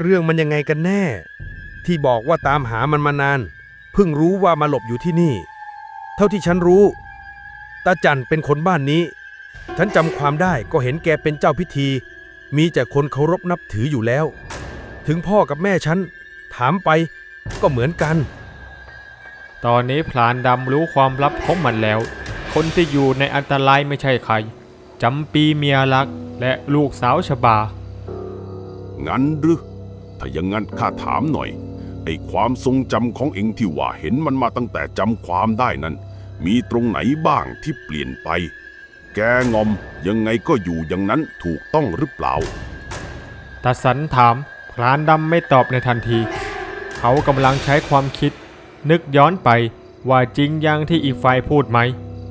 เรื่องมันยังไงกันแน่ ที่บอกว่าตามหามันมานาน เพิ่งรู้ว่ามาหลบอยู่ที่นี่ เท่าที่ฉันรู้ตาจันเป็นคนบ้านนี้ ฉันจำความได้ก็เห็นแกเป็นเจ้าพิธี มีแต่คนเคารพนับถืออยู่แล้ว ถึงพ่อกับแม่ฉัน ถามไปก็เหมือนกัน ตอนนี้พลานดำรู้ความลับของมันแล้ว คนที่อยู่ในอันตรายไม่ใช่ใครจำปีเมียรักและลูกสาวชบา งั้นหรือ ถ้าอย่างงั้นข้าถามหน่อย ไอ้ความทรงจำของเองที่ว่าเห็นมันมาตั้งแต่จำความได้นั้น มีตรงไหนบ้างที่เปลี่ยนไป แกงอมยังไงก็อยู่อย่างนั้นถูกต้องหรือเปล่าตาสันถามพรานดำไม่ตอบในทันที เขากำลังใช้ความคิด นึกย้อนไปว่าจริงอย่างที่อีกฝ่ายพูดไหม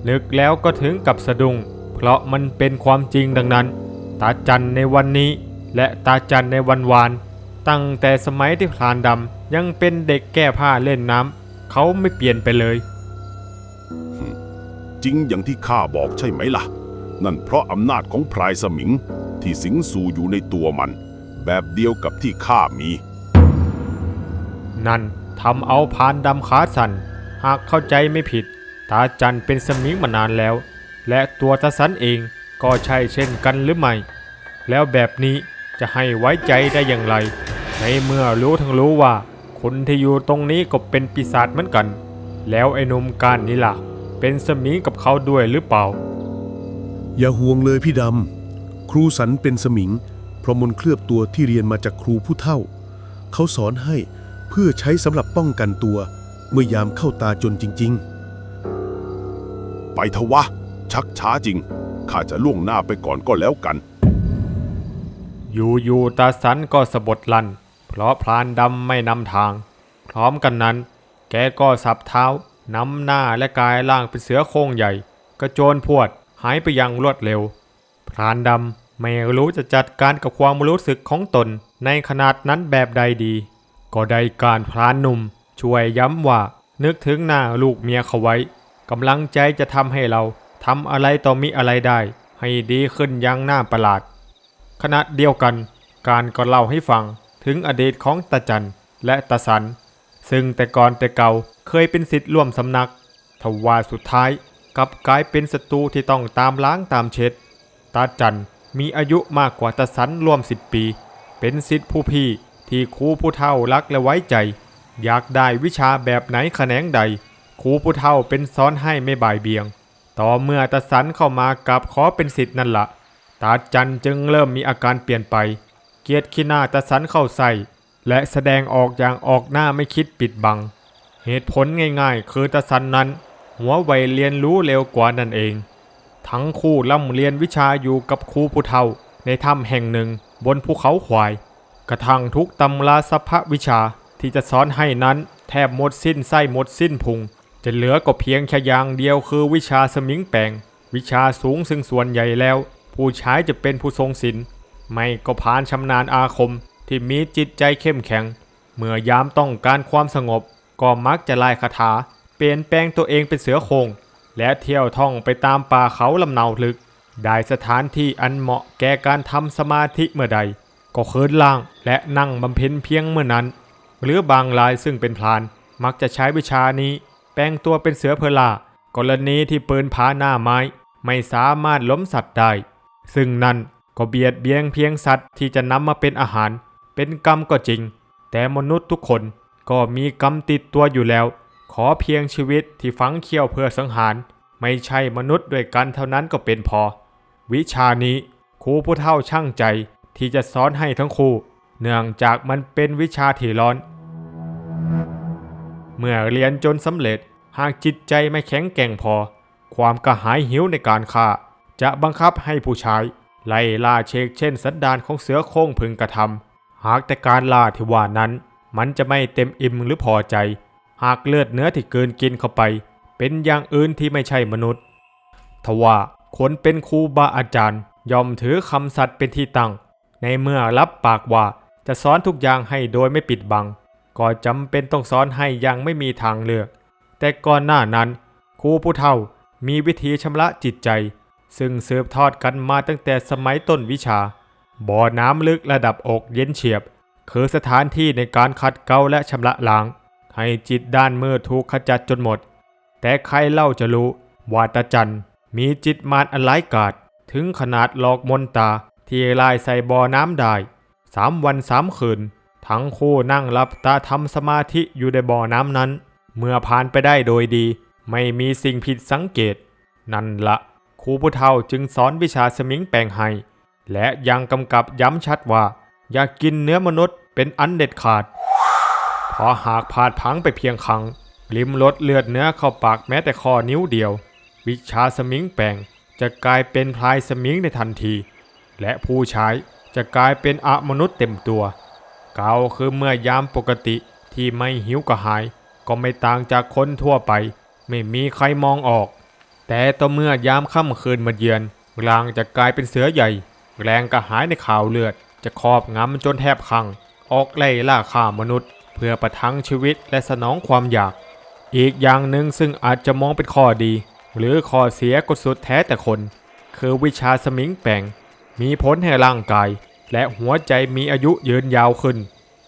นึกแล้วก็ถึงกับสะดุ้ง เพราะมันเป็นความจริงดังนั้น ตาจันในวันนี้ และตาจันในวันวาน ตั้งแต่สมัยที่พรานดำยังเป็นเด็กแก้ผ้าเล่นน้ำเขาไม่เปลี่ยนไปเลย จริงอย่างที่ข้าบอกใช่ไหมล่ะ นั่นเพราะอำนาจของพรายสมิงที่สิงสู่อยู่ในตัวมัน แบบเดียวกับที่ข้ามี นั่นทำเอาพรานดำขาสั่นหากเข้าใจไม่ผิด ตาจันเป็นสมิงมานานแล้ว และตัวตาสันเองก็ใช่เช่นกันหรือไม่ แล้วแบบนี้จะให้ไว้ใจได้อย่างไร ในเมื่อรู้ทั้งรู้ว่า คนที่อยู่ตรงนี้ก็เป็นปีศาจเหมือนกัน แล้วไอ้หนุ่มการนี่ล่ะ เป็นสมิงกับเขาด้วยหรือเปล่า อย่าห่วงเลยพี่ดำ ครูสันเป็นสมิง เพราะมนต์เคลือบตัวที่เรียนมาจากครูผู้เฒ่า เขาสอนให้เพื่อใช้สำหรับป้องกันตัว เมื่อยามเข้าตาจนจริงไปเถอะวะ ชักช้าจริง ข้าจะล่วงหน้าไปก่อนก็แล้วกัน อยู่ๆตาสันก็สะบดลัน เพราะพรานดำไม่นำทาง พร้อมกันนั้น แกก็สับเท้านำหน้าและกายล่างเป็นเสือโคร่งใหญ่ กระโจนพวดหายไปอย่างรวดเร็ว พรานดำไม่รู้จะจัดการกับความรู้สึกของตนในขนาดนั้นแบบใดดี ก็ได้การพรานหนุ่ม ช่วยย้ำว่านึกถึงหน้าลูกเมียเขาไว้กำลังใจจะทำให้เราทำอะไรต่อมิอะไรได้ ให้ดีขึ้นอยังน่าประหลาด ขณะเดียวกัน การก็เล่าให้ฟัง ถึงอดีตของตาจันและตาสัน ซึ่งแต่ก่อนแต่เก่าเคยเป็นสิทธิ์ร่วมสำนักทว่าสุดท้ายกลับกลายเป็นศัตรูที่ต้องตามล้างตามเช็ด ตาจันมีอายุมากกว่าตาสันร่วมสิบปี เป็นสิทธิผู้พี่ที่ครูผู้เฒ่ารักและไว้ใจ อยากได้วิชาแบบไหนแขนงใดครูผู้เฒ่าเป็นสอนให้ไม่บ่ายเบียง ต่อเมื่อตาสันเข้ามากับขอเป็นสิทธิ์นั่นละตาจันจึงเริ่มมีอาการเปลี่ยนไป เกียรติขี้หน้าตาสันเข้าใส่ และแสดงออกอย่างออกหน้าไม่คิดปิดบัง เหตุผลง่ายๆ คือตาสันนั้น หัวไวเรียนรู้เร็วกว่านั่นเอง ทั้งคู่ล่ำเรียนวิชาอยู่กับครูผู้เฒ่า ในถ้ำแห่งหนึ่งบนภูเขาควาย กระทั่งทุกตำราสัพพวิชาที่จะสอนให้นั้นแทบหมดสิ้นไส้หมดสิ้นพุง จะเหลือก็เพียงแค่อย่างเดียวคือวิชาสมิงแปลงวิชาสูงซึ่งส่วนใหญ่แล้ว ผู้ใช้จะเป็นผู้ทรงศีล ไม่ก็ผ่านชำนาญอาคมที่มีจิตใจเข้มแข็ง เมื่อยามต้องการความสงบ ก็มักจะไล่คาถา เปลี่ยนแปลงตัวเองเป็นเสือโคร่งและเที่ยวท่องไปตามป่าเขาลำเนาลึก ได้สถานที่อันเหมาะแก่การทำสมาธิเมื่อใด ก็คืนล่างและนั่งบำเพ็ญเพียงเมื่อนั้น หรือบางรายซึ่งเป็นพลาน มักจะใช้วิชานี้ แปลงตัวเป็นเสือเพลากรณีที่ปืนผาหน้าไม้ ไม่สามารถล้มสัตว์ได้ ซึ่งนั่น ก็เบียดเบียงเพียงสัตว์ที่จะนำมาเป็นอาหาร เป็นกรรมก็จริง แต่มนุษย์ทุกคนก็มีกรรมติดตัวอยู่แล้ว ขอเพียงชีวิตที่ฝังเขี้ยวเพื่อสังหาร ไม่ใช่มนุษย์ด้วยกันเท่านั้นก็เป็นพอ วิชานี้ครูผู้เฒ่าช่างใจที่จะสอนให้ทั้งคู่เนื่องจากมันเป็นวิชาที่ร้อน เมื่อเรียนจนสำเร็จหากจิตใจไม่แข็งแกร่งพอ ความกระหายหิวในการฆ่า จะบังคับให้ผู้ชาย ไล่ล่าเชกเช่นสันดานของเสือโคร่งพึงกระทำหากแต่การล่าที่ว่านั้น มันจะไม่เต็มอิ่มหรือพอใจ หากเลือดเนื้อที่เกินกินเข้าไป เป็นอย่างอื่นที่ไม่ใช่มนุษย์ทว่าคนเป็นครูบาอาจารย์ ยอมถือคำสัตย์เป็นที่ตั้ง ในเมื่อรับปากว่าจะสอนทุกอย่างให้โดยไม่ปิดบัง ก็จำเป็นต้องสอนให้อยังไม่มีทางเลือก แต่ก่อนหน้านั้นครูผู้เฒ่ามีวิธีชำระจิตใจ ซึ่งสืบทอดกันมาตั้งแต่สมัยต้นวิชา บ่อน้ำลึกระดับอกเย็นเฉียบ คือสถานที่ในการขัดเกลาและชำระล้าง ให้จิตด้านมืดถูกขจัดจนหมด แต่ใครเล่าจะรู้ว่าตาจันมีจิตมารอันร้ายกาจถึงขนาดหลอกมนตาที่ลายใส่บ่อน้ำได้สามวันสามคืน ทั้งคู่นั่งหลับตาทำสมาธิอยู่ในบ่อน้ำนั้น เมื่อผ่านไปได้โดยดี ไม่มีสิ่งผิดสังเกต นั่นละ ครูผู้เฒ่าจึงสอนวิชาสมิงแปลงให้ และยังกำกับย้ำชัดว่า อย่ากกินเนื้อมนุษย์เป็นอันเด็ดขาด พอหากพลาดพังไปเพียงครั้งลิมลดเลือดเนื้อเข้าปากแม้แต่ข้อนิ้วเดียว วิชาสมิงแปลงจะกลายเป็นพลายสมิงในทันที และผู้ใช้จะกลายเป็นอะมนุษย์เต็มตัว เกาคือเมื่อยามปกติที่ไม่หิวกระหาย ก็ไม่ต่างจากคนทั่วไป ไม่มีใครมองออก แต่ต่อเมื่อยามค่ำคืนมาเยือนกลางจะกลายเป็นเสือใหญ่ แรงกระหายในข่าวเลือด จะครอบงำจนแทบคัง ออกไล่ล่าฆ่ามนุษย์ เพื่อประทังชีวิตและสนองความอยาก อีกอย่างหนึ่งซึ่งอาจจะมองเป็นข้อดี หรือข้อเสียก็สุดแท้แต่คน คือวิชาสมิงแปลงมีผลให้ร่างกาย และหัวใจมีอายุยืนยาวขึ้น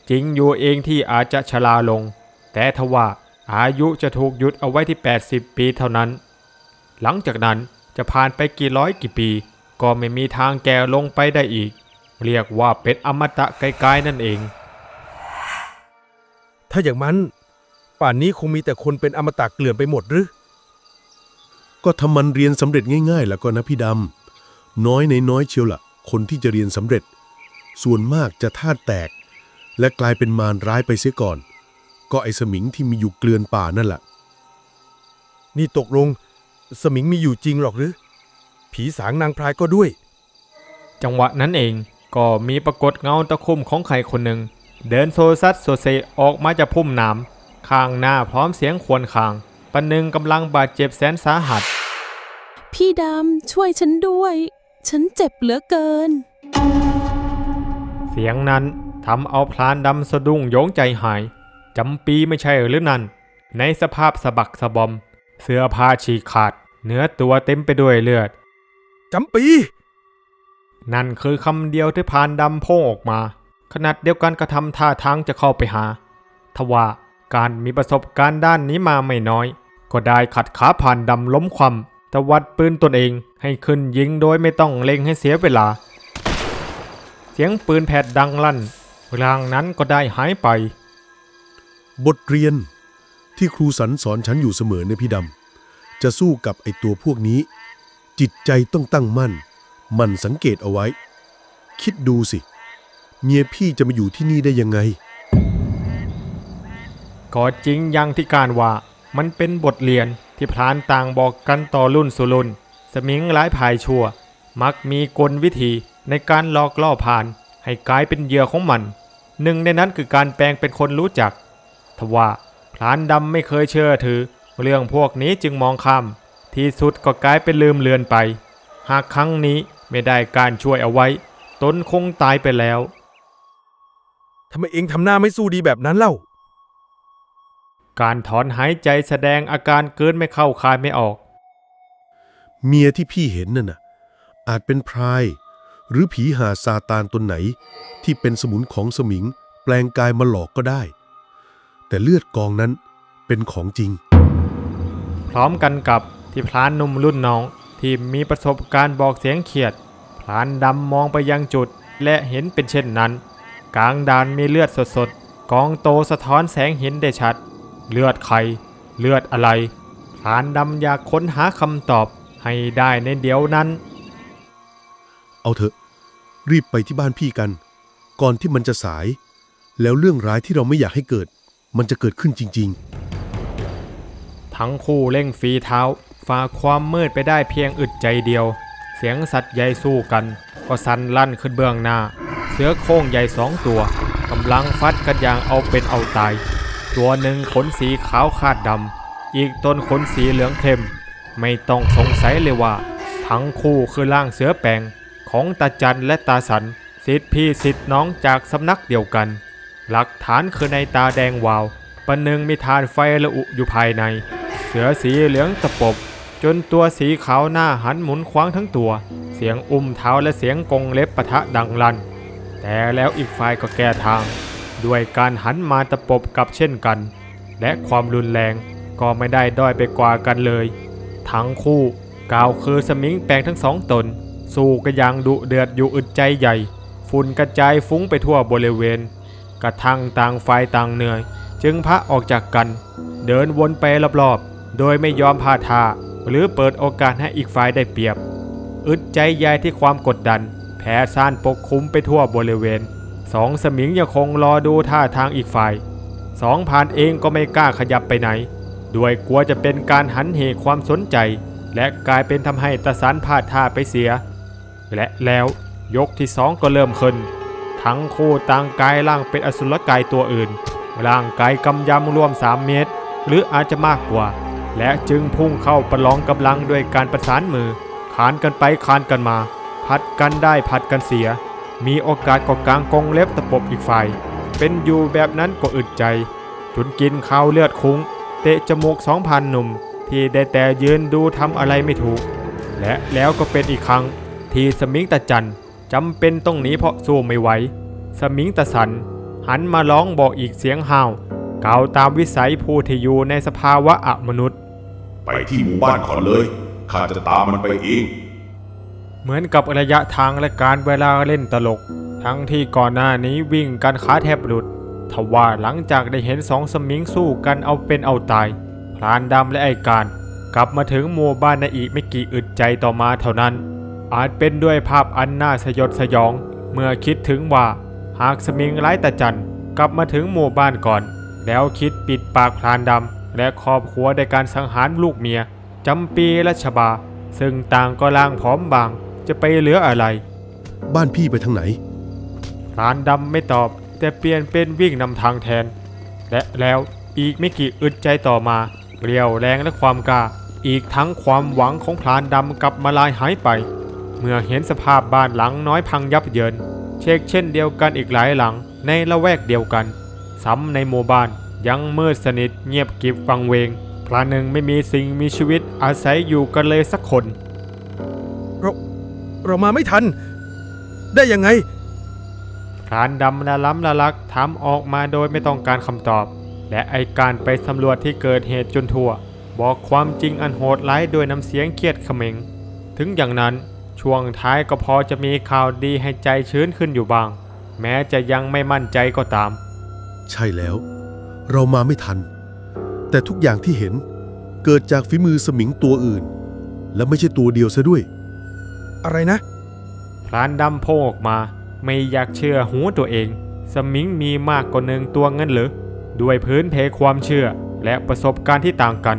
จริงอยู่เองที่อาจจะชราลง แต่ทว่าอายุจะถูกหยุดเอาไว้ที่ 80 ปีเท่านั้น หลังจากนั้นจะผ่านไปกี่ร้อยกี่ปี ก็ไม่มีทางแก่ลงไปได้อีก เรียกว่าเป็นอมตะไกลๆนั่นเอง ถ้าอย่างนั้นป่านนี้คงมีแต่คนเป็นอมตะเกลื่อนไปหมดหรือ ก็ทำมันเรียนสำเร็จง่ายๆ แล้วก็นะพี่ดำน้อยในน้อยเชียวละคนที่จะเรียนสำเร็จ ส่วนมากจะธาตุแตก และกลายเป็นมารร้ายไปเสียก่อน ก็ไอสมิงที่มีอยู่เกลือนป่านั่นแหละนี่ตกลง สมิงมีอยู่จริงหรอกหรือ ผีสางนางพรายก็ด้วย จังหวะนั้นเองก็มีปรากฏเงาตะคุ่มของใครคนหนึ่ง เดินโซซัดโซเซออกมาจากพุ่มน้ำข้างหน้าพร้อมเสียงครวรครางประหนึ่งกำลังบาดเจ็บแสนสาหัส พี่ดำช่วยฉันด้วย ฉันเจ็บเหลือเกิน เสียงนั้นทำเอาพลานดำสะดุ้งโยงใจหายจำปีไม่ใช่หรือนั่น ในสภาพสะบักสะบอม เสื้อผ้าฉีกขาด เนื้อตัวเต็มไปด้วยเลือด จำปี นั่นคือคำเดียวที่พรานดำโพ่งออกมาขนาดเดียวกันกระทำท่าทางจะเข้าไปหา ทว่าการมีประสบการณ์ด้านนี้มาไม่น้อย ก็ได้ขัดขาพรานดำล้มคว่ำตวัดปืนตนเองให้ขึ้นยิงโดยไม่ต้องเล็งให้เสียเวลา เสียงปืนแผดดังลั่นร่างนั้นก็ได้หายไป บทเรียน ที่ครูสันสอนฉันอยู่เสมอเนี่ยพี่ดำ จะสู้กับไอตัวพวกนี้ จิตใจต้องตั้งมั่น มันสังเกตเอาไว้ คิดดูสิ เมียพี่จะมาอยู่ที่นี่ได้ยังไง ก็จริงอย่างที่การว่า มันเป็นบทเรียนที่พรานต่างบอกกันต่อรุ่นสู่รุ่นสมิงหลายภายชั่ว มักมีกลวิธีในการหลอกล่อผ่าน ให้กลายเป็นเหยื่อของมัน หนึ่งในนั้นคือการแปลงเป็นคนรู้จักทว่า พรานดำไม่เคยเชื่อถือ เรื่องพวกนี้จึงมองข้าม ที่สุดก็กลายเป็นลืมเลือนไป หากครั้งนี้ไม่ได้การช่วยเอาไว้ ตนคงตายไปแล้วทำไมเองทำหน้าไม่สู้ดีแบบนั้นเล่า การถอนหายใจแสดงอาการเกินไม่เข้าคายไม่ออก เมียที่พี่เห็นนั่นน่ะ อาจเป็นพราย หรือผีหาซาตานตนไหน ที่เป็นสมุนของสมิง แปลงกายมาหลอกก็ได้ แต่เลือดกองนั้นเป็นของจริง พร้อมกันกับที่พลานหนุ่มรุ่นน้องที่มีประสบการณ์บอกเสียงเขียด พลานดำมองไปยังจุด และเห็นเป็นเช่นนั้น กลางดานมีเลือดสดๆกองโตสะท้อนแสงเห็นได้ชัด เลือดใคร เลือดอะไร พลานดำอยากค้นหาคำตอบให้ได้ในเดี๋ยวนั้น เอาเถอะ รีบไปที่บ้านพี่กัน ก่อนที่มันจะสาย แล้วเรื่องร้ายที่เราไม่อยากให้เกิด มันจะเกิดขึ้นจริง ๆ ทั้งคู่เร่งฝีเท้าฝ่าความมืดไปได้เพียงอึดใจเดียว เสียงสัตว์ใหญ่สู้กัน ก็สั่นลั่นขึ้นเบื้องหน้า เสือโคร่งใหญ่สองตัวกำลังฟัดกันอย่างเอาเป็นเอาตาย ตัวหนึ่งขนสีขาวคาดดำ อีกตนขนสีเหลืองเข้ม ไม่ต้องสงสัยเลยว่า ทั้งคู่คือร่างเสือแปลงของตาจันและตาสันสิทธิพี่สิทธิน้องจากสำนักเดียวกัน หลักฐานคือในตาแดงวาวประหนึ่งมีทานไฟระอุอยู่ภายใน เสือสีเหลืองตะปบ จนตัวสีขาวหน้าหันหมุนคว้างทั้งตัว เสียงอุ้มเท้าและเสียงกงเล็บปะทะดังลั่น แต่แล้วอีกฝ่ายก็แก้ทาง ด้วยการหันมาตะปบกับเช่นกัน และความรุนแรงก็ไม่ได้ด้อยไปกว่ากันเลย ทั้งคู่กาวคือสมิงแปลงทั้งสองตน สู้กันอย่างดุเดือดอยู่อึดใจใหญ่ ฝุ่นกระจายฟุ้งไปทั่วบริเวณ กระทั่งต่างฝ่ายต่างเหนื่อย จึงพระออกจากกัน เดินวนไปรอบๆ โดยไม่ยอมพาทาหรือเปิดโอกาสให้อีกฝ่ายได้เปรียบ อึดใจใหญ่ที่ความกดดัน แผ่ซ่านปกคลุมไปทั่วบริเวณ สองสมิงยังคงรอดูท่าทางอีกฝ่าย สองผ่านเองก็ไม่กล้าขยับไปไหน ด้วยกลัวจะเป็นการหันเหความสนใจ และกลายเป็นทำให้ตะสันพาดท่าไปเสีย และแล้วยกที่สองก็เริ่มขึ้น ทั้งคู่ต่างกายร่างเป็นอสุรกายตัวอื่น ร่างกายกำยำรวม 3 เมตร หรืออาจจะมากกว่า และจึงพุ่งเข้าประลองกำลังด้วยการประสานมือขานกันไปขานกันมา พัดกันได้พัดกันเสีย มีโอกาสก็กลางกองเล็บตะปบอีกฝ่าย เป็นอยู่แบบนั้นก็อึดใจจนกินข้าวเลือดคุ้ง เตะจมูกสองพันหนุ่ม ที่ได้แต่ยืนดูทำอะไรไม่ถูก และแล้วก็เป็นอีกครั้งที่สมิงตะจัน จำเป็นต้องหนีเพราะสู้ไม่ไหว สมิงตะสัน หันมาร้องบอกอีกเสียงห้าวกล่าวตามวิสัยผู้ที่อยู่ในสภาวะอมนุษย์ ไปที่หมู่บ้านก่อนเลย ข้าจะตามมันไปเอง เหมือนกับระยะทางและการเวลาเล่นตลก ทั้งที่ก่อนหน้านี้วิ่งกันขาแทบหลุดทว่าหลังจากได้เห็นสองสมิงสู้กันเอาเป็นเอาตายพลานดำและไอการ กลับมาถึงหมู่บ้านในอีกไม่กี่อึดใจต่อมาเท่านั้น อาจเป็นด้วยภาพอันน่าสยดสยอง เมื่อคิดถึงว่าหากสมิงไร้ตาจันกลับมาถึงหมู่บ้านก่อน แล้วคิดปิดปากพลานดำและครอบครัวในการสังหารลูกเมียจำปีและชบา ซึ่งต่างก็ล่างผอมบาง จะไปเหลืออะไร บ้านพี่ไปทางไหนพรานดำไม่ตอบ แต่เปลี่ยนเป็นวิ่งนำทางแทน และแล้วอีกไม่กี่อึดใจต่อมาเรียวแรงและความกล้าอีกทั้งความหวังของพรานดำกลับมาลายหายไป เมื่อเห็นสภาพบ้านหลังน้อยพังยับเยิน เช็คเช่นเดียวกันอีกหลายหลังในละแวกเดียวกัน ซ้ำในหมู่บ้านยังมืดสนิทเงียบกริบวังเวงพระหนึ่งไม่มีสิ่งมีชีวิตอาศัยอยู่กันเลยสักคนเรามาไม่ทัน ได้ยังไงพรานดำละล้ำละลักถามออกมาโดยไม่ต้องการคำตอบ และไอการไปสำรวจที่เกิดเหตุจนทั่ว บอกความจริงอันโหดร้ายโดยน้ำเสียงเครียดเขม็ง ถึงอย่างนั้น ช่วงท้ายก็พอจะมีข่าวดีให้ใจชื้นขึ้นอยู่บ้าง แม้จะยังไม่มั่นใจก็ตาม ใช่แล้ว เรามาไม่ทัน แต่ทุกอย่างที่เห็นเกิดจากฝีมือสมิงตัวอื่น และไม่ใช่ตัวเดียวซะด้วย อะไรนะ พรานดำโพ่งออกมา ไม่อยากเชื่อหูตัวเอง สมิงมีมากกว่าหนึ่งตัวงั้นเหรือด้วยพื้นเพความเชื่อและประสบการณ์ที่ต่างกัน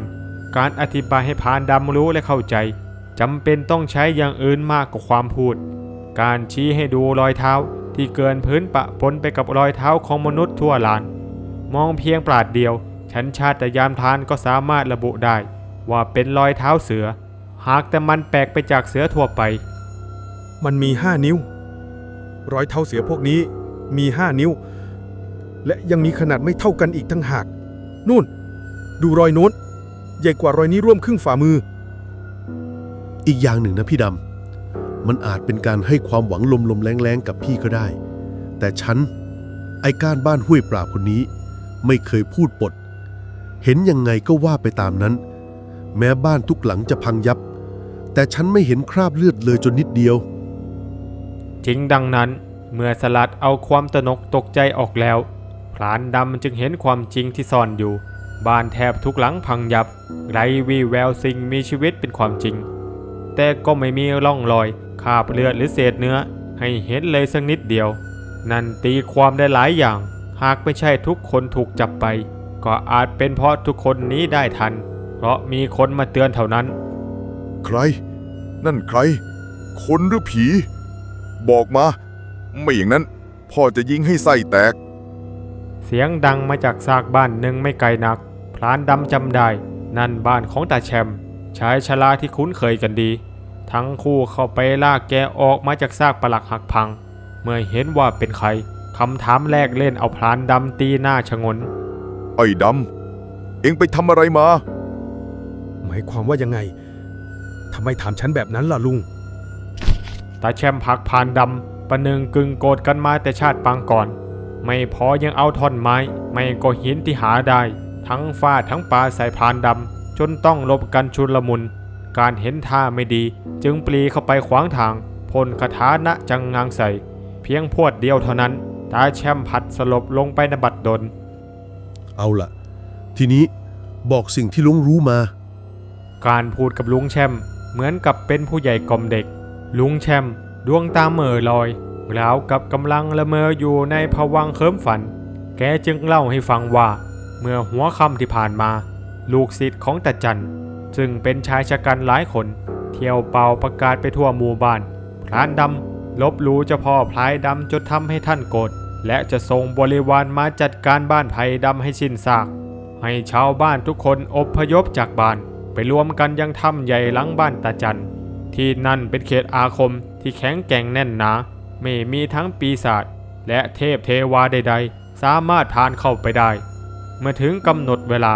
การอธิบายให้พรานดำรู้และเข้าใจ จำเป็นต้องใช้อย่างอื่นมากกว่าความพูด การชี้ให้ดูรอยเท้าที่เกินพื้นปะปนไปกับรอยเท้าของมนุษย์ทั่วลาน มองเพียงปราดเดียวฉันชาติยามทานก็สามารถระบุได้ ว่าเป็นรอยเท้าเสือ หากแต่มันแปลกไปจากเสือทั่วไป มันมีห้านิ้ว รอยเท้าเสือพวกนี้มีห้านิ้ว และยังมีขนาดไม่เท่ากันอีกทั้งหาก นู่น ดูรอยโน้น ใหญ่กว่ารอยนี้ร่วมครึ่งฝ่ามือ อีกอย่างหนึ่งนะพี่ดำ มันอาจเป็นการให้ความหวังลมๆแรงๆกับพี่ก็ได้ แต่ฉัน ไอ้ก้านบ้านห้วยปราบคนนี้ ไม่เคยพูดปด เห็นยังไงก็ว่าไปตามนั้น แม้บ้านทุกหลังจะพังยับ แต่ฉันไม่เห็นคราบเลือดเลยจนนิดเดียว จริงดังนั้นเมื่อสลัดเอาความตนกตกใจออกแล้วพรานดำจึงเห็นความจริงที่ซ่อนอยู่ บ้านแทบทุกหลังพังยับ ไรวีแววสิ่งมีชีวิตเป็นความจริง แต่ก็ไม่มีร่องรอยคราบเลือดหรือเศษเนื้อ ให้เห็นเลยสักนิดเดียว นั่นตีความได้หลายอย่าง หากไม่ใช่ทุกคนถูกจับไป ก็อาจเป็นเพราะทุกคนหนี้ได้ทัน เพราะมีคนมาเตือนเท่านั้น ใคร นั่นใคร คนหรือผี บอกมา ไม่อย่างนั้น พ่อจะยิงให้ไส้แตก เสียงดังมาจากซากบ้านหนึ่งไม่ไกลนักพลานดำจำได้ นั่นบ้านของตาแชมป์ ชายชราที่คุ้นเคยกันดี ทั้งคู่เข้าไปลากแกออกมาจากซากปลักหักพัง เมื่อเห็นว่าเป็นใครคำถามแรกเล่นเอาพลานดำตีหน้าชะงน ไอ้ดำ เอ็งไปทำอะไรมา หมายความว่ายังไงทำไมถามฉันแบบนั้นล่ะลุง ตาแชมป์พักพานดำประหนึ่งกึ่งโกรธกันมาแต่ชาติปางก่อน ไม่พอยังเอาท่อนไม้ ไม่ก็หินที่หาได้ ทั้งฟาดทั้งปาใส่พรานดำ จนต้องหลบกันชุลมุน การเห็นท่าไม่ดี จึงปลีเข้าไปขวางทางพ่นคาถานะจังงางใส่ เพียงพวดเดียวเท่านั้น ตาแช่มผัดสลบลงไปในบัดดล เอาล่ะทีนี้บอกสิ่งที่ลุงรู้มา การพูดกับลุงแชมเหมือนกับเป็นผู้ใหญ่กล่อมเด็ก ลุงแชมดวงตาเหม่อลอยราวกับกำลังละเมออยู่ในภวังค์เคิมฝัน แกจึงเล่าให้ฟังว่า เมื่อหัวค่ำที่ผ่านมา ลูกศิษย์ของตาจันซึ่งเป็นชายชะกันหลายคน เที่ยวเป่าประกาศไปทั่วหมู่บ้านพรานดำลบหลู่เจ้าพ่อพลายดำจนทำให้ท่านโกรธและจะส่งบริวารมาจัดการบ้านไผ่ดำให้สิ้นซาก ให้ชาวบ้านทุกคนอพยพจากบ้านไปรวมกันยังถ้ำใหญ่หลังบ้านตาจันที่นั่นเป็นเขตอาคมที่แข็งแกร่งแน่นหนาไม่มีทั้งปีศาจและเทพเทวาใด ๆ สามารถผ่านเข้าไปได้ เมื่อถึงกำหนดเวลา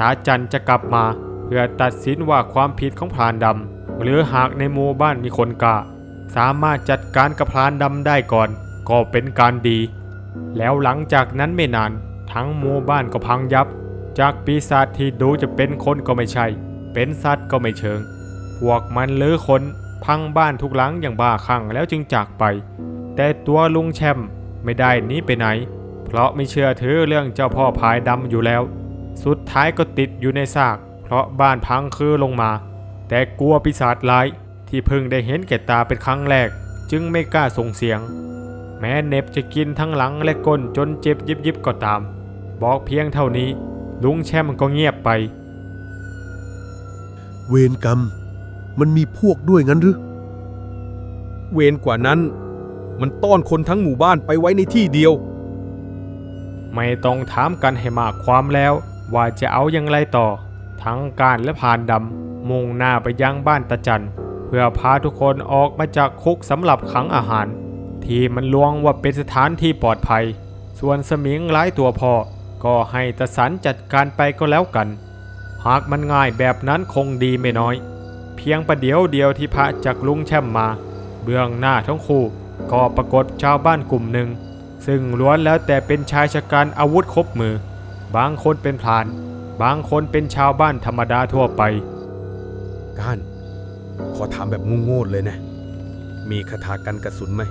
ตาจันจะกลับมา เพื่อตัดสินว่าความผิดของพรานดำหรือหากในหมู่บ้านมีคนกล้าสามารถจัดการกับพรานดำได้ก่อน ก็เป็นการดี แล้วหลังจากนั้นไม่นาน ทั้งหมู่บ้านก็พังยับ จากปีศาจที่ดูจะเป็นคนก็ไม่ใช่ เป็นสัตว์ก็ไม่เชิง พวกมันเลือคนพังบ้านทุกหลังอย่างบ้าคลั่งแล้วจึงจากไป แต่ตัวลุงแชมป์ไม่ได้หนีไปไหน เพราะไม่เชื่อถือเรื่องเจ้าพ่อพายดำอยู่แล้ว สุดท้ายก็ติดอยู่ในซาก เพราะบ้านพังคือลงมา แต่กลัวปีศาจร้ายที่เพิ่งได้เห็นแก่ตาเป็นครั้งแรก จึงไม่กล้าส่งเสียง แม้เหน็บจะกินทั้งหลังและก้นจนเจ็บยิบยิบๆก็ตาม บอกเพียงเท่านี้ ลุงแช่มก็เงียบไป เวรกรรม มันมีพวกด้วยงั้นหรือเวรกว่านั้น มันต้อนคนทั้งหมู่บ้านไปไว้ในที่เดียว ไม่ต้องถามกันให้มากความแล้ว ว่าจะเอาอย่างไรต่อ ทั้งการและผ่านดำมุ่งหน้าไปยังบ้านตาจัน เพื่อพาทุกคนออกมาจากคุกสำหรับขังอาหาร ที่มันลวงว่าเป็นสถานที่ปลอดภัย ส่วนสมิงหลายตัวพอก็ให้ตาสันจัดการไปก็แล้วกัน หากมันง่ายแบบนั้นคงดีไม่น้อย เพียงประเดี๋ยวเดียวที่พระจากลุงแช่มมา เบื้องหน้าทั้งคู่ก็ปรากฏชาวบ้านกลุ่มหนึ่ง ซึ่งล้วนแล้วแต่เป็นชายชะกันอาวุธครบมือ บางคนเป็นพราน บางคนเป็นชาวบ้านธรรมดาทั่วไป ก้าน ขอถามแบบงูๆเลยนะ มีคาถากันกระสุนไหม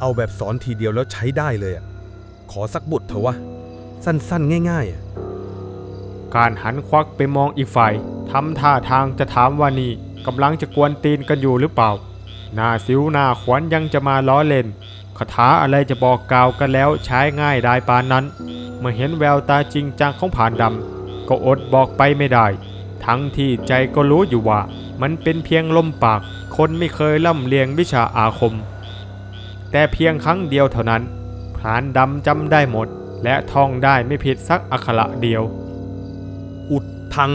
เอาแบบสอนทีเดียวแล้วใช้ได้เลยอะขอสักบทเถอะวะ สั้นๆ ง่ายๆอะการหันควักไปมองอีกฝ่ายทำท่าทางจะถามว่านี่กำลังจะกวนตีนกันอยู่หรือเปล่า หน้าสิวหน้าขวัญยังจะมาล้อเล่นคา ถาอะไรจะบอกกล่าวกันแล้วใช้ง่ายได้ปานนั้น เมื่อเห็นแววตาจริงจังของผ่านดำก็อดบอกไปไม่ได้ ทั้งที่ใจก็รู้อยู่ว่า มันเป็นเพียงลมปาก คนไม่เคยล่ำเลียงวิชาอาคม แต่เพียงครั้งเดียวเท่านั้นพรานดำจำได้หมด และท่องได้ไม่ผิดสักอักขระเดียว อุดทัง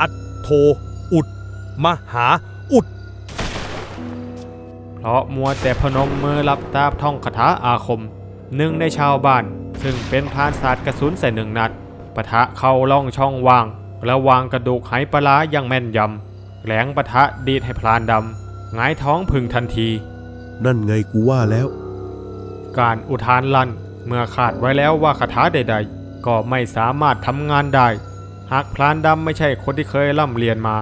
อัตโท อุด มหา เพราะมัวแต่พนมมือหลับตาท่องคาถาอาคม หนึ่งในชาวบ้าน ซึ่งเป็นพรานศาสตร์กระสุนใส่หนึ่งนัดปะทะเข้าล่องช่องว่างระหวางกระดูกไหปลาร้าอยังแม่นยำแหลงปะทะดีดให้พรานดำหงายท้องพึงทันที นั่นไงกูว่าแล้ว การอุทานลั่นเมื่อขาดไว้แล้วว่าคาถาใด ๆ ก็ไม่สามารถทำงานได้ หากพรานดำไม่ใช่คนที่เคยร่ำเรียนมา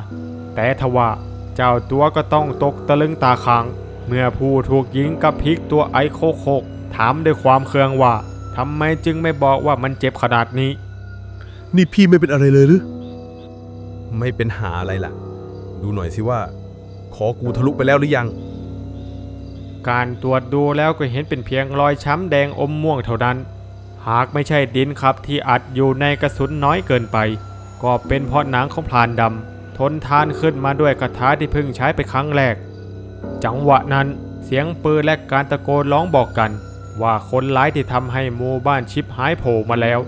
แต่ทว่าเจ้าตัวก็ต้องตกตะลึงตาค้าง เมื่อผู้ถูกยิงกับพริกตัวไอโคโคกถามด้วยความเคืองว่าทำไมจึงไม่บอกว่ามันเจ็บขนาดนี้ นี่พี่ไม่เป็นอะไรเลยหรือ ไม่เป็นหาอะไรล่ะ ดูหน่อยสิว่า ขอกูทะลุไปแล้วหรือยัง การตรวจดูแล้วก็เห็นเป็นเพียงรอยช้ำแดงอมม่วงเท่านั้น หากไม่ใช่ดินครับที่อัดอยู่ในกระสุนน้อยเกินไป ก็เป็นเพราะหนังของพรานดำทนทานขึ้นมาด้วยคาถาที่เพิ่งใช้ไปครั้งแรก จังหวะนั้นเสียงปืนและการตะโกนร้องบอกกัน ว่าคนร้ายที่ทำให้หมู่บ้านชิปหายโผล่มาแล้ว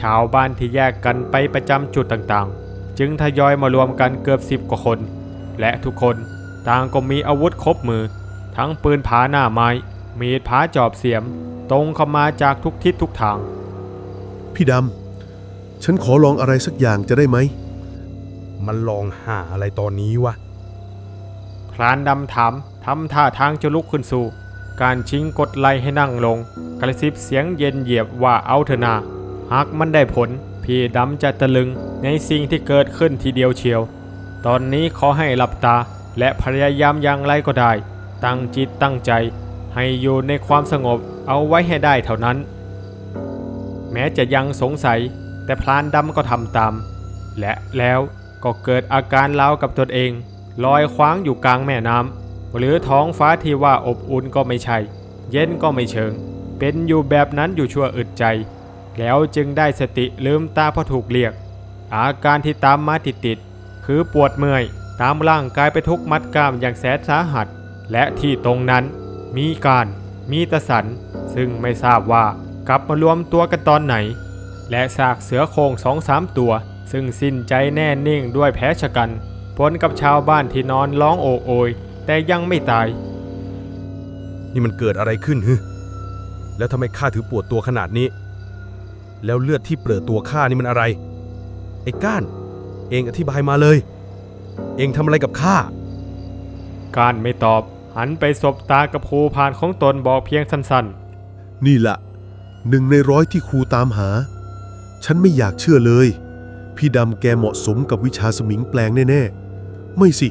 ชาวบ้านที่แยกกันไปประจำจุดต่างๆ จึงทยอยมารวมกันเกือบสิบกว่าคน และทุกคนต่างก็มีอาวุธครบมือ ทั้งปืนผาหน้าไม้ มีดผาจอบเสียม ตรงเข้ามาจากทุกทิศทุกทาง พี่ดำ ฉันขอลองอะไรสักอย่างจะได้ไหม มันลองหาอะไรตอนนี้วะ พรานดำถามทำท่าทางจะลุกขึ้นสู้การชิงกดไล่ให้นั่งลง กระซิบเสียงเย็นเหยียบว่าเอาเถอะนาหากมันได้ผล พี่ดำจะตะลึงในสิ่งที่เกิดขึ้นทีเดียวเชียว ตอนนี้ขอให้หลับตา และพยายามอย่างไรก็ได้ ตั้งจิตตั้งใจ ให้อยู่ในความสงบเอาไว้ให้ได้เท่านั้น แม้จะยังสงสัย แต่พลานดำก็ทำตาม และแล้วก็เกิดอาการเล้ากับตนเอง ลอยคว้างอยู่กลางแม่น้ำหรือท้องฟ้าที่ว่าอบอุ่นก็ไม่ใช่ เย็นก็ไม่เชิง เป็นอยู่แบบนั้นอยู่ชั่วอึดใจ แล้วจึงได้สติลืมตาเพราะถูกเรียก อาการที่ตามมาติดๆคือปวดเมื่อยตามร่างกายไปทุกมัดกล้ามอย่างแสนสาหัส และที่ตรงนั้น มีการ มีตะสัน ซึ่งไม่ทราบว่ากลับมารวมตัวกันตอนไหน และซากเสือโครงสองสามตัว ซึ่งสิ้นใจแน่นิ่งด้วยแผลชะกัน ปนกับชาวบ้านที่นอนร้องโอดโอย แต่ยังไม่ตาย นี่มันเกิดอะไรขึ้นฮึแล้วทำไมข้าถือปวดตัวขนาดนี้ แล้วเลือดที่เปลือตัวข้านี่มันอะไร ไอ้ก้าน เองอธิบายมาเลย เองทำอะไรกับข้าการไม่ตอบ หันไปสบตากับครูผ่านของตนบอกเพียงสั้นนี่ละหนึ่งในร้อยที่ครูตามหา ฉันไม่อยากเชื่อเลย พี่ดำแกเหมาะสมกับวิชาสมิงแปลงแน่ๆ ไม่สิ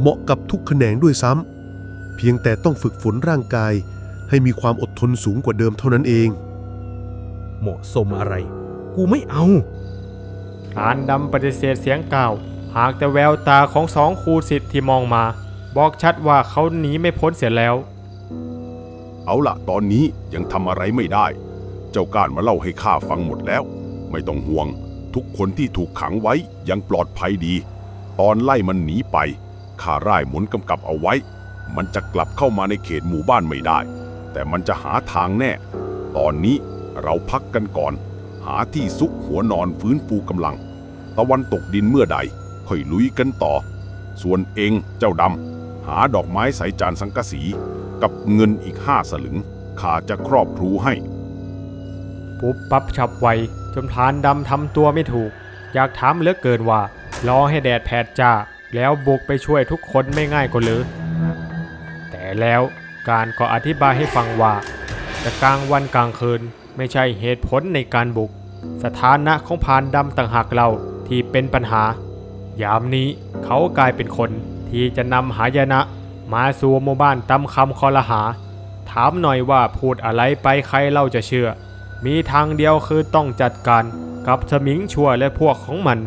เหมาะกับทุกแขนงด้วยซ้ำ เพียงแต่ต้องฝึกฝนร่างกาย ให้มีความอดทนสูงกว่าเดิมเท่านั้นเอง เหมาะสมอะไร กูไม่เอาๆพรานดำปฏิเสธเสียงกล่าว หากแต่แววตาของสองครูสิทธิ์ที่มองมา บอกชัดว่าเขาหนีไม่พ้นเสียแล้ว เอาละตอนนี้ยังทำอะไรไม่ได้ เจ้าก้านมาเล่าให้ข้าฟังหมดแล้ว ไม่ต้องห่วง ทุกคนที่ถูกขังไว้ยังปลอดภัยดี ตอนไล่มันหนีไปข้าร่ายหมุนกำกับเอาไว้ มันจะกลับเข้ามาในเขตหมู่บ้านไม่ได้ แต่มันจะหาทางแน่ ตอนนี้เราพักกันก่อน หาที่ซุกหัวนอนฟื้นฟูกำลัง ตะวันตกดินเมื่อใด ค่อยลุยกันต่อ ส่วนเองเจ้าดำหาดอกไม้ใสจานสังกะสี กับเงินอีกห้าสลึงข้าจะครอบครูให้ปุ๊บปั๊บฉับไวจนพานดำทำตัวไม่ถูก อยากถามเหลือเกินว่า รอให้แดดแผดจ้าแล้วบุกไปช่วยทุกคนไม่ง่ายกว่าหรือ แต่แล้วการก็อธิบายให้ฟังว่าจะกลางวันกลางคืนไม่ใช่เหตุผลในการบุก สถานะของพานดำต่างหากเราที่เป็นปัญหา ยามนี้เขากลายเป็นคนที่จะนำหายนะ มาสู่หมู่บ้านตำคำคอลหา ถามหน่อยว่าพูดอะไรไปใครเล่าจะเชื่อ มีทางเดียวคือต้องจัดการกับสมิงชั่วและพวกของมัน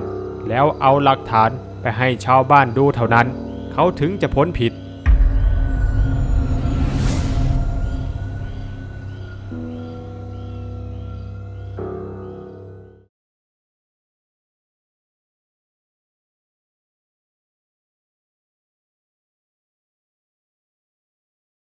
แล้วเอาหลักฐานไปให้ชาวบ้านดูเท่านั้น เขาถึงจะพ้นผิด